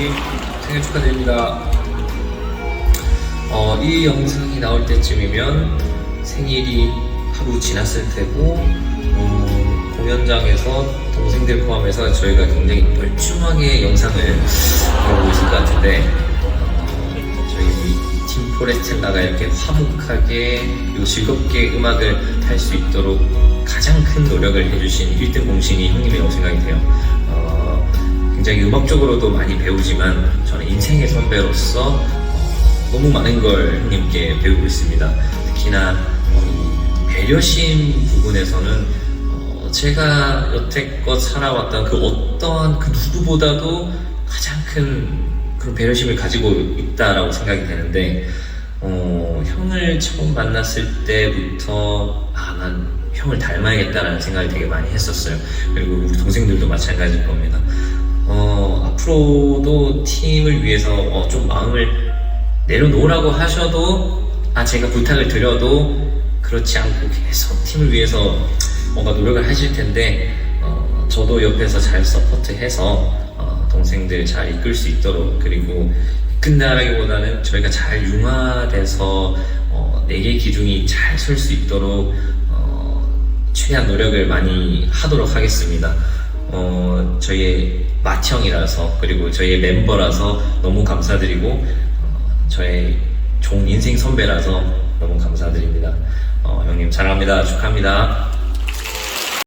형님 생일 축하드립니다. 어, 이 영상이 나올 때쯤이면 생일이 하루 지났을 테고 음, 공연장에서 동생들 포함해서 저희가 굉장히 멀쩡하게 영상을 보고 있을 것 같은데 어, 저희 팀 포레스텔라가 이렇게 화목하게 그리고 즐겁게 음악을 할 수 있도록 가장 큰 노력을 해주신 1등 공신이 형님이라고 생각이 돼요. 어, 굉장히 음악적으로도 많이 배우지만 저는 인생의 선배로서 어, 너무 많은 걸 형님께 배우고 있습니다. 특히나 배려심 부분에서는 어, 제가 여태껏 살아왔던 그 어떠한 그 누구보다도 가장 큰 그런 배려심을 가지고 있다라고 생각이 되는데 어, 형을 처음 만났을 때부터 아, 난 형을 닮아야겠다라는 생각을 되게 많이 했었어요. 그리고 우리 동생들도 마찬가지일 겁니다. 어, 앞으로도 팀을 위해서 어, 좀 마음을 내려놓으라고 하셔도 아 제가 부탁을 드려도 그렇지 않고 계속 팀을 위해서 뭔가 노력을 하실 텐데 어, 저도 옆에서 잘 서포트해서 어, 동생들 잘 이끌 수 있도록 그리고 이끈다라기보다는 저희가 잘 융화돼서 어, 네개 기둥이 잘 설 수 있도록 어, 최대한 노력을 많이 하도록 하겠습니다. 어, 저희의 맏형이라서 그리고 저희의 멤버라서 너무 감사드리고 어, 저의 좋은 인생 선배라서 너무 감사드립니다. 어, 형님 사랑합니다. 축하합니다.